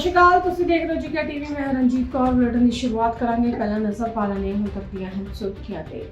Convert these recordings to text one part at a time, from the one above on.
ਸ਼੍ਰੀ ਅਕਾਲ ਤੁਸੀਂ ਦੇਖ ਰਹੇ ਹੋ ਜੀਕਾ ਟੀਵੀ, ਮੈਂ ਰਣਜੀਤ ਕੌਰ। ਬੁਲੇਟਿਨ ਦੀ ਸ਼ੁਰੂਆਤ ਕਰਾਂਗੇ। ਪਹਿਲਾਂ ਨਜ਼ਰ ਪਾ ਲੈਣੇ ਹੁਣ ਤੱਕ ਦੀਆਂ ਹਨ ਸੁਰਖੀਆਂ ਤੇ।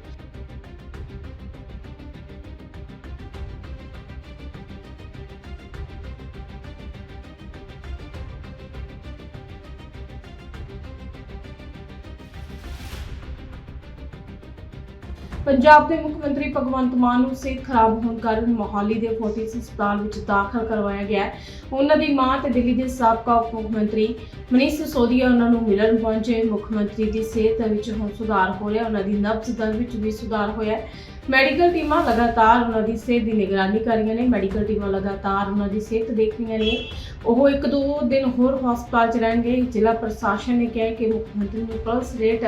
ਪੰਜਾਬ ਦੇ ਮੁੱਖ ਮੰਤਰੀ ਭਗਵੰਤ ਮਾਨ ਨੂੰ ਸਿਹਤ ਖਰਾਬ ਹੋਣ ਕਾਰਨ ਮੋਹਾਲੀ ਦੇ ਫੋਰਟਿਸ ਹਸਪਤਾਲ ਵਿੱਚ ਦਾਖਲ ਕਰਵਾਇਆ ਗਿਆ ਹੈ। ਉਹਨਾਂ ਦੀ ਮਾਂ ਤੇ ਦਿੱਲੀ ਦੇ ਸਾਬਕਾ ਉਪ ਮੁੱਖ ਮੰਤਰੀ ਮਨੀਸ਼ ਸਿਸੋਦੀਆ ਉਹਨਾਂ ਨੂੰ ਮਿਲਣ ਪਹੁੰਚੇ। ਮੁੱਖ ਮੰਤਰੀ ਦੀ ਸਿਹਤ ਵਿੱਚ ਹੁਣ ਸੁਧਾਰ ਹੋ ਰਿਹਾ ਉਹਨਾਂ ਦੀ ਨਬਜ਼ ਦਰ ਵਿੱਚ ਵੀ ਸੁਧਾਰ ਹੋਇਆ ਹੈ। ਮੈਡੀਕਲ ਟੀਮਾਂ ਲਗਾਤਾਰ ਉਹਨਾਂ ਦੀ ਸਿਹਤ ਦੀ ਨਿਗਰਾਨੀ ਕਰ ਰਹੀਆਂ ਨੇ। ਮੈਡੀਕਲ ਟੀਮਾਂ ਲਗਾਤਾਰ ਉਹਨਾਂ ਦੀ ਸਿਹਤ ਦੇਖ ਰਹੀਆਂ ਨੇ। ਉਹ ਇੱਕ ਦੋ ਦਿਨ ਹੋਰ ਹਸਪਤਾਲ 'ਚ ਰਹਿਣਗੇ। ਜ਼ਿਲ੍ਹਾ ਪ੍ਰਸ਼ਾਸਨ ਨੇ ਕਿਹਾ ਕਿ ਮੁੱਖ ਮੰਤਰੀ ਨੂੰ ਪਲਸ ਰੇਟ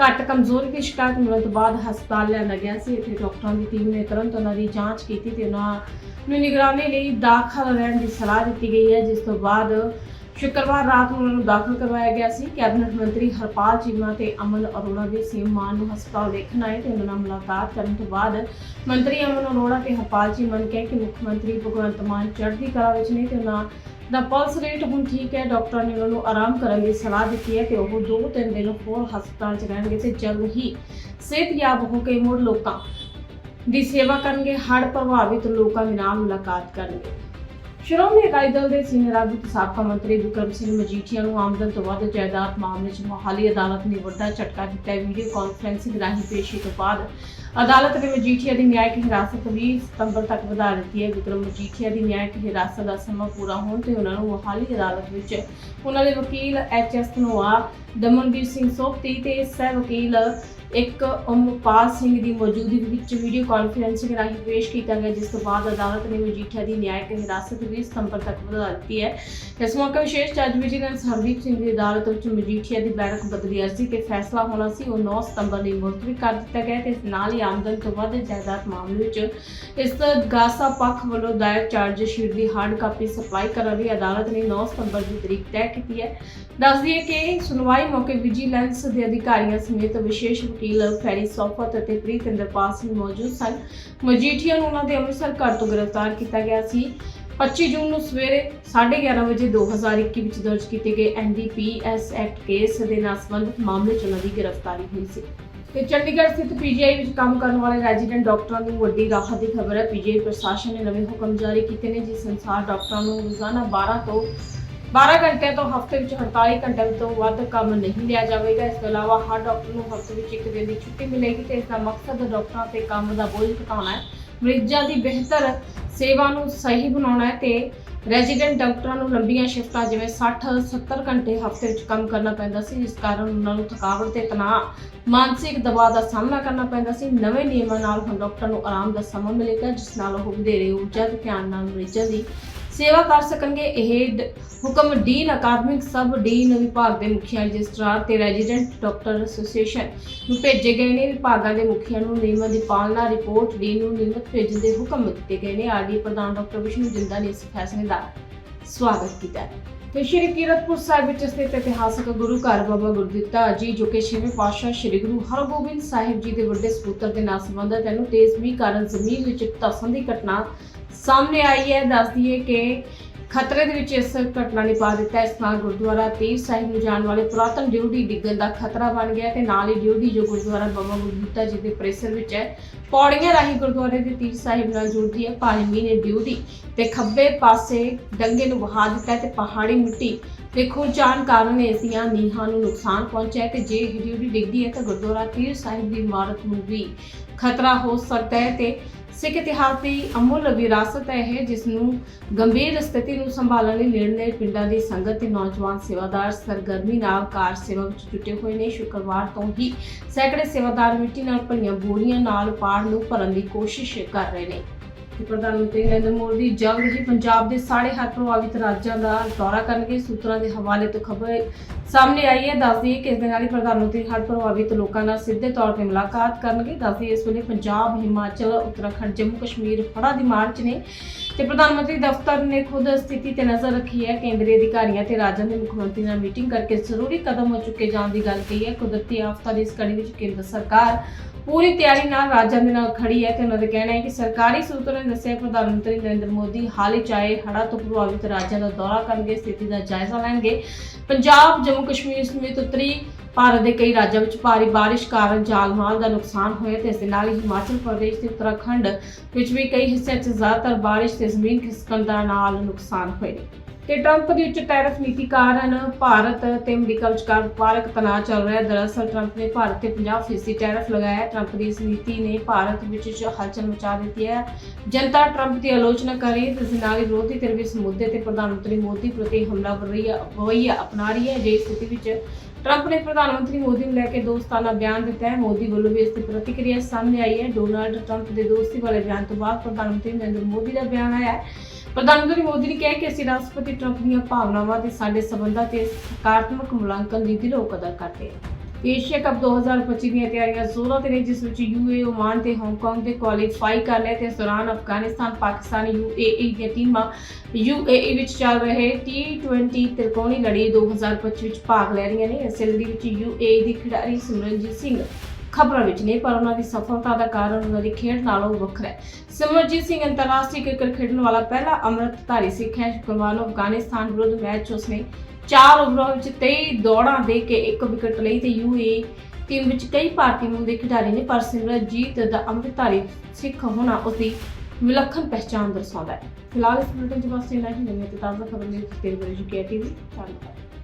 ਘੱਟ ਕਮਜ਼ੋਰੀ ਦੀ ਸ਼ਿਕਾਇਤ ਮਿਲਣ ਤੋਂ ਬਾਅਦ ਹਸਪਤਾਲ ਲਿਆਂਦਾ ਗਿਆ ਸੀ। ਇੱਥੇ ਡਾਕਟਰਾਂ ਦੀ ਟੀਮ ਨੇ ਤੁਰੰਤ ਉਹਨਾਂ ਦੀ ਜਾਂਚ ਕੀਤੀ ਤੇ ਉਹਨਾਂ ਨੂੰ ਨਿਗਰਾਨੀ ਲਈ ਦਾਖਲ ਰਹਿਣ ਦੀ ਸਲਾਹ ਦਿੱਤੀ ਗਈ ਹੈ, ਜਿਸ ਤੋਂ ਬਾਅਦ ਸ਼ੁੱਕਰਵਾਰ ਰਾਤ ਨੂੰ ਉਹਨਾਂ ਨੂੰ ਦਾਖਲ ਕਰਵਾਇਆ ਗਿਆ ਸੀ। ਕੈਬਨਿਟ ਮੰਤਰੀ ਹਰਪਾਲ ਚੀਮਾ ਤੇ ਅਮਨ ਅਰੋੜਾ ਦੇ ਸੀਐਮ ਮਾਨ ਨੂੰ ਹਸਪਤਾਲ ਦੇਖਣ ਆਏ ਤੇ ਉਹਨਾਂ ਨਾਲ ਮੁਲਾਕਾਤ ਕਰਨ ਤੋਂ ਬਾਅਦ ਮੰਤਰੀ ਅਮਨ ਅਰੋੜਾ ਤੇ ਹਰਪਾਲ ਚੀਮਾ ਨੇ ਕਿਹਾ ਕਿ ਮੁੱਖ ਮੰਤਰੀ ਭਗਵੰਤ ਮਾਨ ਚੜ੍ਹਦੀ ਕਲਾ ਵਿੱਚ ਨੇ ਤੇ ਉਹਨਾਂ ਦਾ ਪਲਸ ਰੇਟ ਹੁਣ ਠੀਕ ਹੈ। ਡਾਕਟਰਾਂ ਨੇ ਉਹਨਾਂ ਨੂੰ ਆਰਾਮ ਕਰਨ ਦੀ ਸਲਾਹ ਦਿੱਤੀ ਹੈ ਤੇ ਉਹ ਦੋ ਤਿੰਨ ਦਿਨ ਹੋਰ ਹਸਪਤਾਲ 'ਚ ਰਹਿਣਗੇ ਤੇ ਜਲਦ ਹੀ ਸਿਹਤਯਾਬ ਹੋ ਕੇ ਮੁੜ ਲੋਕਾਂ ਦੀ ਸੇਵਾ ਕਰਨਗੇ। ਹੜ੍ਹ ਪ੍ਰਭਾਵਿਤ ਲੋਕਾਂ ਦੇ ਨਾਲ ਮੁਲਾਕਾਤ ਕਰਨਗੇ। ਸ਼੍ਰੋਮਣੀ ਅਕਾਲੀ ਦਲ ਦੇ ਸੀਨੀਅਰ ਆਗੂ ਤੇ ਸਾਬਕਾ ਮੰਤਰੀ ਵਿਕਰਮ ਸਿੰਘ ਮਜੀਠੀਆ ਨੂੰ ਆਮਦਨ ਤੋਂ ਵੱਧ ਜਾਇਦਾਦ ਮਾਮਲੇ 'ਚ ਮੋਹਾਲੀ ਅਦਾਲਤ ਨੇ ਵੱਡਾ ਝਟਕਾ ਦਿੱਤਾ ਵੀਡੀਓ ਕਾਨਫਰੰਸਿੰਗ ਰਾਹੀਂ ਪੇਸ਼ੀ ਤੋਂ ਬਾਅਦ ਅਦਾਲਤ ਨੇ ਮਜੀਠੀਆ ਦੀ ਨਿਆਇਕ ਹਿਰਾਸਤ 20 ਸਤੰਬਰ ਤੱਕ ਵਧਾ ਦਿੱਤੀ ਹੈ। ਵਿਕਰਮ ਮਜੀਠੀਆ ਦੀ ਨਿਆਇਕ ਹਿਰਾਸਤ ਦਾ ਸਮਾਂ ਪੂਰਾ ਹੋਣ ਤੇ ਉਹਨਾਂ ਨੂੰ ਮੋਹਾਲੀ ਅਦਾਲਤ ਵਿੱਚ ਉਹਨਾਂ ਦੇ ਵਕੀਲ ਐਚ ਐਸ ਧਨੋਆ, ਦਮਨਦੀਪ ਸਿੰਘ ਸੋਪਤੀ ਤੇ ਸਹਿ ਵਕੀਲ ਇੱਕ ਓਮਪਾਲ ਸਿੰਘ ਦੀ ਮੌਜੂਦਗੀ ਵਿੱਚ ਵੀਡੀਓ ਕਾਨਫਰੰਸਿੰਗ ਰਾਹੀਂ ਪੇਸ਼ ਕੀਤਾ ਗਿਆ, ਜਿਸ ਤੋਂ ਬਾਅਦ ਅਦਾਲਤ ਨੇ ਮਜੀਠੀਆ ਦੀ ਨਿਆਇਕ ਹਿਰਾਸਤ 20 ਸਤੰਬਰ ਤੱਕ ਵਧਾ ਦਿੱਤੀ ਹੈ। ਇਸ ਮੌਕੇ ਵਿਸ਼ੇਸ਼ ਜੱਜ ਵਿਜੀਲੈਂਸ ਹਰਦੀਪ ਸਿੰਘ ਦੀ ਅਦਾਲਤ ਵਿੱਚ ਮਜੀਠੀਆ ਦੀ ਬੈਠਕ ਬਦਲੀ ਅਰਜ਼ੀ ਤੇ ਫੈਸਲਾ ਹੋਣਾ ਸੀ। ਉਹ 9 ਸਤੰਬਰ ਲਈ ਮੁਲਤਵੀ ਕਰ ਦਿੱਤਾ ਗਿਆ ਤੇ ਨਾਲ ਹੀ ਆਮਦਨ ਤੋਂ ਵੱਧ ਜਾਇਦਾਦ ਮਾਮਲੇ ਵਿੱਚ ਇਸ ਗਾਸਾ ਪੱਖ ਵੱਲੋਂ ਦਾਇਰ ਚਾਰਜ ਦੀ ਹਾਰਡ ਕਾਪੀ ਸਪਲਾਈ ਕਰਨ ਲਈ ਅਦਾਲਤ ਨੇ 9 ਸਤੰਬਰ ਦੀ ਤਰੀਕ ਤੈਅ ਕੀਤੀ ਹੈ। ਦੱਸ ਦਈਏ ਕਿ ਸੁਣਵਾਈ ਮੌਕੇ ਵਿਜੀਲੈਂਸ ਦੇ ਅਧਿਕਾਰੀਆਂ ਸਮੇਤ ਵਿਸ਼ੇਸ਼ ਵਕੀਲ ਫੈਰੀ ਸੌਫਤ ਅਤੇ ਪ੍ਰੀਤਿੰਦਰਪਾਲ ਸਿੰਘ ਮੌਜੂਦ ਸਨ। ਮਜੀਠੀਆ ਨੂੰ ਉਹਨਾਂ ਦੇ ਅੰਮ੍ਰਿਤਸਰ ਘਰ ਤੋਂ ਗ੍ਰਿਫਤਾਰ ਕੀਤਾ ਗਿਆ ਸੀ। 25 ਜੂਨ ਨੂੰ ਸਵੇਰੇ 11:30 ਵਜੇ 2021 ਵਿੱਚ ਦਰਜ ਕੀਤੇ ਗਏ ਐਨਡੀਪੀਐਸ ਐਕਟ ਕੇਸ ਦੇ ਨਾਲ ਸੰਬੰਧਿਤ ਮਾਮਲੇ 'ਚ ਉਹਨਾਂ ਦੀ ਗ੍ਰਿਫਤਾਰੀ ਹੋਈ ਸੀ। ਤੇ ਚੰਡੀਗੜ੍ਹ ਸਥਿਤ ਪੀਜੀਆਈ ਵਿੱਚ ਕੰਮ ਕਰਨ ਵਾਲੇ ਰੈਜ਼ੀਡੈਂਟ ਡਾਕਟਰਾਂ ਨੂੰ ਵੱਡੀ ਰਾਹਤ ਦੀ ਖਬਰ ਹੈ। ਪੀਜੀਆਈ ਪ੍ਰਸ਼ਾਸਨ ਨੇ ਨਵੇਂ ਹੁਕਮ ਜਾਰੀ ਕੀਤੇ ਨੇ, ਜਿਸ ਅਨੁਸਾਰ ਡਾਕਟਰਾਂ ਨੂੰ ਰੋਜ਼ਾਨਾ 12 ਤੋਂ 12 ਘੰਟੇ ਤੋਂ ਹਫ਼ਤੇ ਵਿੱਚ 48 ਘੰਟੇ ਤੋਂ ਵੱਧ ਕੰਮ ਨਹੀਂ ਲਿਆ ਜਾਵੇਗਾ। ਇਸ ਤੋਂ ਇਲਾਵਾ ਹਰ ਡਾਕਟਰ ਨੂੰ ਹਫ਼ਤੇ ਵਿੱਚ ਇੱਕ ਦਿਨ ਦੀ ਛੁੱਟੀ ਮਿਲੇਗੀ ਤੇ ਇਸ ਦਾ ਮਕਸਦ ਡਾਕਟਰਾਂ ਤੇ ਕੰਮ ਦਾ ਬੋਝ ਘਟਾਉਣਾ ਹੈ। ਮਰੀਜ਼ਾਂ ਦੀ ਬਿਹਤਰ ਸੇਵਾ ਨੂੰ ਸਹੀ ਬਣਾਉਣਾ ਹੈ ਤੇ ਰੈਜ਼ੀਡੈਂਟ ਡਾਕਟਰਾਂ ਨੂੰ ਲੰਬੀਆਂ ਸ਼ਿਫਟਾਂ, ਜਿਵੇਂ 60 70 ਘੰਟੇ ਹਫ਼ਤੇ ਵਿੱਚ ਕੰਮ ਕਰਨਾ ਪੈਂਦਾ ਸੀ, ਜਿਸ ਕਾਰਨ ਉਹਨਾਂ ਨੂੰ ਥਕਾਵਟ ਤੇ ਤਣਾਅ, ਮਾਨਸਿਕ ਦਬਾਅ ਦਾ ਸਾਹਮਣਾ ਕਰਨਾ ਪੈਂਦਾ ਸੀ। ਨਵੇਂ ਨਿਯਮਾਂ ਨਾਲ ਹੁਣ ਡਾਕਟਰ ਨੂੰ ਆਰਾਮ ਦਾ ਸਮਾਂ ਮਿਲੇਗਾ, ਜਿਸ ਨਾਲ ਉਹ ਵਧੇਰੇ ਊਰਜਾ ਤੇ ਧਿਆਨ ਨਾਲ ਮਰੀਜ਼ਾਂ ਦੀ ਸੇਵਾ ਕਰ ਸਕਣਗੇ ਇਹ ਡ- ਹੁਕਮ ਡੀਨ ਅਕਾਦਮਿਕ ਸਬ ਡੀਨ ਵਿਭਾਗ ਦੇ ਮੁਖੀਆਂ ਰਜਿਸਟਰਾਰ ਤੇ ਰੈਜ਼ੀਡੈਂਟ ਡਾਕਟਰ ਐਸੋਸੀਏਸ਼ਨ ਨੂੰ ਭੇਜੇ ਗਏ ਨੇ, ਵਿਭਾਗਾਂ ਦੇ ਮੁਖੀਆਂ ਨੂੰ ਨਿਯਮਾਂ ਦੀ ਪਾਲਣਾ, ਰਿਪੋਰਟ ਡੀਨ ਨੂੰ ਨਿਯਮਤ ਭੇਜਣ ਦੇ ਹੁਕਮ ਦਿੱਤੇ ਗਏ ਨੇ। ਆਰਡੀ ਪ੍ਰਧਾਨ ਡਾਕਟਰ ਵਿਸ਼ਨੂੰ ਜਿੰਦਾ ਨੇ ਇਸ ਫੈਸਲੇ ਦਾ ਸਵਾਗਤ ਕੀਤਾ ਹੈ। ਤੇ ਸ਼੍ਰੀ ਕੀਰਤਪੁਰ ਸਾਹਿਬ ਵਿੱਚ ਸਥਿਤ ਇਤਿਹਾਸਕ ਗੁਰੂ ਘਰ ਬਾਬਾ ਗੁਰਦਿੱਤਾ ਜੀ, ਜੋ ਕਿ ਛੇਵੇਂ ਪਾਤਸ਼ਾਹ ਸ਼੍ਰੀ ਗੁਰੂ ਹਰਗੋਬਿੰਦ ਸਾਹਿਬ ਜੀ ਦੇ ਵੱਡੇ ਸਪੁੱਤਰ ਦੇ ਨਾਲ ਸੰਬੰਧਿਤ ਹੈ ਨੂੰ ਤੇਜ਼ ਮੀਂਹ ਕਾਰਨ ਜ਼ਮੀਨ ਵਿੱਚ ਧਸਣ ਦੀ ਘਟਨਾ ਸਾਹਮਣੇ ਆਈ ਹੈ। ਦੱਸਦੀਏ ਕਿ ਖਤਰੇ ਦੇ ਵਿੱਚ ਇਸ ਘਟਨਾ ਨੇ ਪਾ ਦਿੱਤਾ। ਇਸ ਨਾਲ ਗੁਰਦੁਆਰਾ ਤੀਰ ਸਾਹਿਬ ਨੂੰ ਜਾਣ ਵਾਲੇ ਪੁਰਾਤਨ ਡਿਊਟੀ ਡਿੱਗਣ ਦਾ ਖਤਰਾ ਬਣ ਗਿਆ ਤੇ ਨਾਲ ਹੀ ਡਿਊਟੀ ਜੋ ਗੁਰਦੁਆਰਾ ਬਾਬਾ ਗੁਰਦਿੱਤਾ ਜੀ ਦੇ ਪਰਿਸਰ ਵਿੱਚ ਹੈ, ਪੌੜੀਆਂ ਰਾਹੀਂ ਗੁਰਦੁਆਰੇ ਦੇ ਤੀਰ ਸਾਹਿਬ ਨਾਲ ਜੁੜਦੀ ਹੈ। ਭਾਰੀ ਮੀਂਹ ਨੇ ਡਿਊਟੀ ਤੇ ਖੱਬੇ ਪਾਸੇ ਡੰਗੇ ਨੂੰ ਵਹਾ ਦਿੱਤਾ ਹੈ ਤੇ ਪਹਾੜੀ ਮਿੱਟੀ ਤੇ ਖੁਰਚਾਨ ਕਾਰਨ ਇਸ ਦੀਆਂ ਨੀਹਾਂ ਨੂੰ ਨੁਕਸਾਨ ਪਹੁੰਚਿਆ ਤੇ ਜੇ ਡਿਊਟੀ ਡਿੱਗਦੀ ਹੈ ਤਾਂ ਗੁਰਦੁਆਰਾ ਤੀਰ ਸਾਹਿਬ ਦੀ ਇਮਾਰਤ ਨੂੰ ਵੀ ਖਤਰਾ ਹੋ ਸਕਦਾ ਹੈ ਤੇ ਸਿੱਖ ਇਤਿਹਾਸ ਦੀ ਅਮੁੱਲ ਵਿਰਾਸਤ ਹੈ ਇਹ ਜਿਸ ਨੂੰ ਗੰਭੀਰ ਸਥਿਤੀ ਨੂੰ ਸੰਭਾਲਣ ਲਈ ਨੇੜਲੇ ਪਿੰਡਾਂ ਦੀ ਸੰਗਤ ਤੇ ਨੌਜਵਾਨ ਸੇਵਾਦਾਰ ਸਰਗਰਮੀ ਨਾਲ ਕਾਰ ਸੇਵਾ ਵਿੱਚ ਜੁਟੇ ਹੋਏ ਨੇ। ਸ਼ੁੱਕਰਵਾਰ ਤੋਂ ਹੀ ਸੈਂਕੜੇ ਸੇਵਾਦਾਰ ਮਿੱਟੀ ਨਾਲ ਭਰੀਆਂ ਬੋਰੀਆਂ ਨਾਲ ਪਾੜ ਨੂੰ ਭਰਨ ਦੀ ਕੋਸ਼ਿਸ਼ ਕਰ ਰਹੇ ਨੇ। ਪ੍ਰਧਾਨ ਮੰਤਰੀ ਨਰਿੰਦਰ ਮੋਦੀ ਜਲਦ ਹੀ ਪੰਜਾਬ ਦੇ ਸਾਰੇ ਹਰ ਪ੍ਰਭਾਵਿਤ ਰਾਜਾਂ ਦਾ ਦੌਰਾ ਕਰਨਗੇ। ਸੂਤਰਾਂ ਦੇ ਹਵਾਲੇ ਤੋਂ ਖਬਰ ਸਾਹਮਣੇ ਆਈ ਹੈ, ਦੱਸਦੀ ਕਿ ਇਸ ਦੇ ਨਾਲ ਹੀ ਪ੍ਰਧਾਨ ਮੰਤਰੀ ਹੜ੍ਹ ਪ੍ਰਭਾਵਿਤ ਲੋਕਾਂ ਨਾਲ ਸਿੱਧੇ ਤੌਰ ਤੇ ਮੁਲਾਕਾਤ ਕਰਨਗੇ। ਦੱਸਦੀ ਇਸ ਵੇਲੇ ਪੰਜਾਬ, ਹਿਮਾਚਲ, ਉੱਤਰਾਖੰਡ, ਜੰਮੂ ਕਸ਼ਮੀਰ ਹੜ੍ਹਾਂ ਦੀ ਮਾਰ ਨੇ। ਤੇ ਪ੍ਰਧਾਨ ਮੰਤਰੀ ਦਫ਼ਤਰ ਨੇ ਖੁਦ ਸਥਿਤੀ ਤੇ ਨਜ਼ਰ ਰੱਖੀ ਹੈ। ਕੇਂਦਰੀ ਅਧਿਕਾਰੀਆਂ ਤੇ ਰਾਜਾਂ ਦੇ ਮੁੱਖ ਮੰਤਰੀ ਨਾਲ ਮੀਟਿੰਗ ਕਰਕੇ ਜ਼ਰੂਰੀ ਕਦਮ ਹੋ ਚੁੱਕੇ ਜਾਣ ਦੀ ਗੱਲ ਕਹੀ ਹੈ। ਕੁਦਰਤੀ ਆਫਤਾਂ ਦੀ ਇਸ ਕੜੀ ਵਿੱਚ ਕੇਂਦਰ ਸਰਕਾਰ ਪੂਰੀ ਤਿਆਰੀ ਨਾਲ ਰਾਜਾਂ ਦੇ ਨਾਲ ਖੜੀ ਹੈ ਤੇ ਉਹਨਾਂ ਦਾ ਕਹਿਣਾ ਹੈ ਕਿ ਸਰਕਾਰੀ ਸੂਤਰਾਂ ਨੇ ਦੱਸਿਆ, ਪ੍ਰਧਾਨ ਮੰਤਰੀ ਨਰਿੰਦਰ ਮੋਦੀ ਹਾਲ ਹੀ ਚਾਹੇ ਹੜ੍ਹਾਂ ਤੋਂ ਪ੍ਰਭਾਵਿਤ ਰਾਜਾਂ ਦਾ ਦੌਰਾ ਕਰਨਗੇ, ਸਥਿਤੀ ਦਾ ਜਾਇਜ਼ਾ ਲੈਣਗੇ। ਪੰਜਾਬ, ਜੰਮੂ ਜੰਮੂ ਕਸ਼ਮੀਰ ਸਮੇਤ ਉੱਤਰੀ ਭਾਰਤ ਦੇ ਕਈ ਰਾਜਾਂ ਵਿੱਚ ਭਾਰੀ ਬਾਰਿਸ਼ ਕਾਰਨ ਜਾਨ ਮਾਲ ਦਾ ਨੁਕਸਾਨ ਹੋਇਆ ਤੇ ਇਸ ਦੇ ਨਾਲ ਹੀ ਹਿਮਾਚਲ ਪ੍ਰਦੇਸ਼ ਤੇ ਉੱਤਰਾਖੰਡ ਵਿੱਚ ਵੀ ਕਈ ਹਿੱਸਿਆਂ 'ਚ ਜ਼ਿਆਦਾਤਰ ਬਾਰਿਸ਼ ਤੇ ਜ਼ਮੀਨ ਖਿਸਕਣ ਦਾ ਨਾਲ ਨੁਕਸਾਨ ਹੋਏ ਤੇ ਟਰੰਪ ਦੀ ਉੱਚ ਟੈਰਿਫ ਨੀਤੀ ਕਾਰਨ ਭਾਰਤ ਤੇ ਅਮਰੀਕਾ ਵਿਚਕਾਰ ਵਪਾਰਕ ਤਣਾਅ ਚੱਲ ਰਿਹਾ ਹੈ। ਦਰਅਸਲ ਟਰੰਪ ਨੇ ਭਾਰਤ ਤੇ 50% ਟੈਰਿਫ ਲਗਾਇਆ ਹੈ। ਟਰੰਪ ਦੀ ਇਸ ਨੀਤੀ ਨੇ ਭਾਰਤ ਵਿੱਚ ਹਲਚਲ ਮਚਾ ਦਿੱਤੀ ਹੈ। ਜਨਤਾ ਟਰੰਪ ਦੀ ਆਲੋਚਨਾ ਕਰ ਰਹੀ ਹੈ ਤੇ ਇਸ ਵਿਰੋਧੀ ਧਿਰ ਵੀ ਇਸ ਮੁੱਦੇ ਤੇ ਪ੍ਰਧਾਨ ਮੰਤਰੀ ਮੋਦੀ ਪ੍ਰਤੀ ਹਮਲਾ ਰਵੱਈਆ ਰਵੱਈਆ ਅਪਣਾ ਰਹੀ ਹੈ। ਜੇ ਸਥਿਤੀ ਵਿੱਚ ਟਰੰਪ ਨੇ ਪ੍ਰਧਾਨ ਮੰਤਰੀ ਮੋਦੀ ਨੂੰ ਲੈ ਕੇ ਦੋਸਤਾਨਾ ਬਿਆਨ ਦਿੱਤਾ ਹੈ। ਮੋਦੀ ਵੱਲੋਂ ਵੀ ਇਸ ਦੀ ਪ੍ਰਤੀਕਿਰਿਆ ਸਾਹਮਣੇ ਆਈ ਹੈ। ਡੋਨਾਲਡ ਟਰੰਪ ਦੇ ਦੋਸਤੀ ਵਾਲੇ ਬਿਆਨ ਤੋਂ ਬਾਅਦ ਪ੍ਰਧਾਨ ਮੰਤਰੀ ਨਰਿੰਦਰ ਮੋਦੀ ਦਾ ਬਿਆਨ ਆਇਆ ਹੈ। ਪ੍ਰਧਾਨ ਮੰਤਰੀ ਮੋਦੀ ਨੇ ਕਿਹਾ ਕਿ ਅਸੀਂ ਰਾਸ਼ਟਰਪਤੀ ਟਰੰਪ ਦੀਆਂ ਭਾਵਨਾਵਾਂ ਤੇ ਸਾਡੇ ਸਬੰਧਾਂ ਤੇ ਸਕਾਰਾਤਮਕ ਮੁਲਾਂਕਣ ਦੀ ਦਿਲੋਂ ਕਦਰ ਕਰਦੇ ਹਾਂ। ਏਸ਼ੀਆ ਕੱਪ 2025 ਦੀਆਂ ਤਿਆਰੀਆਂ ਜ਼ੋਰਾਂ ਤੇ ਨੇ, ਜਿਸ ਵਿੱਚ ਯੂਏ ਓਮਾਨ ਤੇ ਹਾਂਗਕਾਂਗ ਦੇ ਕੁਆਲੀਫਾਈ ਕਰ ਲਏ ਤੇ ਇਸ ਦੌਰਾਨ ਅਫਗਾਨਿਸਤਾਨ, ਪਾਕਿਸਤਾਨ ਯੂਏਈ ਦੀਆਂ ਟੀਮਾਂ ਯੂਏਈ ਵਿੱਚ ਚੱਲ ਰਹੇ T20 ਤਿਰਕੋਣੀ ਲੜੀ 2025 ਵਿੱਚ ਭਾਗ ਲੈ ਰਹੀਆਂ ਨੇ। ਇਸ ਲੜੀ ਵਿੱਚ ਯੂਏਈ ਦੀ ਖਿਡਾਰੀ ਸਿਮਰਨਜੀਤ ਸਿੰਘ ਖਬਰਾਂ ਵਿੱਚ ਨੇ, ਪਰ ਉਹਨਾਂ ਦੀ ਸਫਲਤਾ ਦਾ ਕਾਰਨ ਉਹਨਾਂ ਦੀ ਖੇਡ ਨਾਲੋਂ ਵੱਖਰਾ ਹੈ। ਸਿਮਰਜੀਤ ਸਿੰਘ ਅੰਤਰਰਾਸ਼ਟਰੀ ਕ੍ਰਿਕਟ ਖੇਡਣ ਵਾਲਾ ਪਹਿਲਾ ਅੰਮ੍ਰਿਤਧਾਰੀ ਸਿੱਖ ਹੈ। ਸ਼ੁਕਰਵਾਰ ਨੂੰ ਅਫਗਾਨਿਸਤਾਨ ਵਿਰੁੱਧ ਮੈਚ ਉਸਨੇ 4 ਓਵਰਾਂ ਵਿੱਚ 23 ਦੌੜਾਂ ਦੇ ਕੇ ਇੱਕ ਵਿਕਟ ਲਈ ਤੇ ਯੂਏ ਟੀਮ ਵਿੱਚ ਕਈ ਭਾਰਤੀ ਮੁੰਡੇ ਖਿਡਾਰੀ ਨੇ, ਪਰ ਸਿਮਰਜੀਤ ਦਾ ਅੰਮ੍ਰਿਤਧਾਰੀ ਸਿੱਖ ਹੋਣਾ ਉਸਦੀ ਵਿਲੱਖਣ ਪਹਿਚਾਣ ਦਰਸਾਉਂਦਾ ਹੈ। ਫਿਲਹਾਲ ਇਸ ਬੁਲੇਟਿਨ 'ਚ ਬਸ ਇੰਨਾ ਹੀ। ਨਵੀਂ ਤੇ ਤਾਜ਼ਾ ਖਬਰ ਲਈ ਤੁਸੀਂ ਦੇਖ ਰਹੇ ਜੀ ਕੇ ਟੀਵੀ। ਧੰਨਵਾਦ।